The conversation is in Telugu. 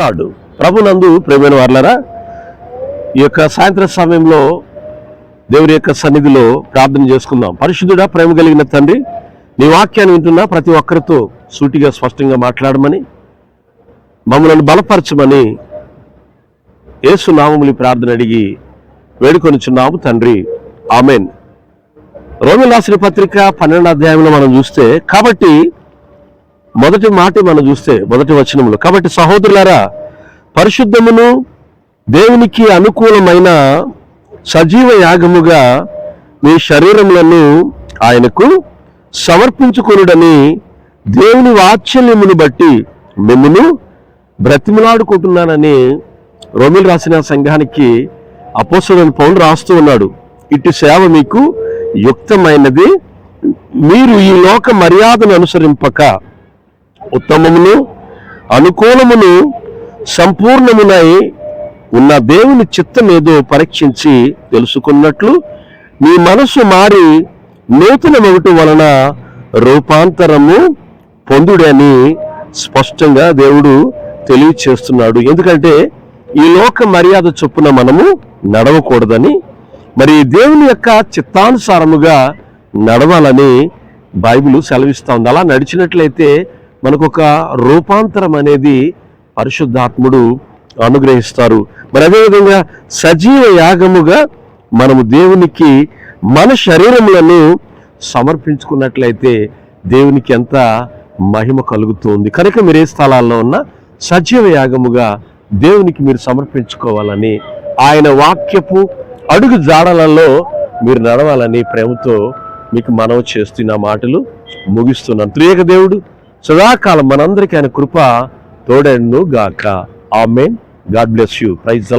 లార్డ్ ప్రభునందు ప్రేమైన వాళ్ళరా ఈ యొక్క సాయంత్రం సమయంలో దేవుని యొక్క సన్నిధిలో ప్రార్థన చేసుకుందాం. పరిశుద్ధుడా ప్రేమ కలిగిన తండ్రి నీ వాక్యాన్ని వింటున్నా ప్రతి ఒక్కరితో సూటిగా స్పష్టంగా మాట్లాడమని మమ్మల్ని బలపరచమని ఏసునామములు ప్రార్థన అడిగి వేడుకొనిచున్నాము తండ్రి. ఆమెన్. రోమిల్ రాసిన పత్రిక పన్నెండు అధ్యాయంలో మనం చూస్తే కాబట్టి మొదటి మాట మనం చూస్తే మొదటి వచనంలో కాబట్టి సహోదరులారా పరిశుద్ధమును దేవునికి అనుకూలమైన సజీవ యాగముగా మీ శరీరములను ఆయనకు సమర్పించుకునుడని దేవుని వాత్సల్యమును బట్టి మిమ్మను బ్రతిమలాడుకుంటున్నానని రోమిల్ రాసిన సంఘానికి అపోసరుని పౌలు రాస్తూ ఉన్నాడు. ఇటు సేవ మీకు యుక్తమైనది. మీరు ఈ లోక మర్యాదను అనుసరింపక ఉత్తమమును అనుకూలమును సంపూర్ణమునై ఉన్న దేవుని చిత్తమేదో పరీక్షించి తెలుసుకున్నట్లు నీ మనసు మారి నూతన వలన రూపాంతరము పొందుడని స్పష్టంగా దేవుడు తెలియచేస్తున్నాడు. ఎందుకంటే ఈ లోక మర్యాద చొప్పున మనము నడవకూడదని మరి దేవుని యొక్క చిత్తానుసారముగా నడవాలని బైబిల్ సెలవిస్తా ఉంది. అలా నడిచినట్లయితే మనకు ఒక రూపాంతరం అనేది పరిశుద్ధాత్ముడు అనుగ్రహిస్తారు. మరి అదేవిధంగా సజీవ యాగముగా మనము దేవునికి మన శరీరములను సమర్పించుకున్నట్లయితే దేవునికి ఎంత మహిమ కలుగుతుంది. కనుక మీరు ఏ స్థలాల్లో ఉన్నా సజీవ యాగముగా దేవునికి మీరు సమర్పించుకోవాలని ఆయన వాక్యపు అడుగు జాడలలో మీరు నడవాలని ప్రేమతో మీకు మనవి చేస్తున్న మాటలు ముగిస్తున్నాను. త్రియేక దేవుడు సదాకాలం మనందరికీ ఆయన కృప తోడను గాక. Amen. God bless you. Praise the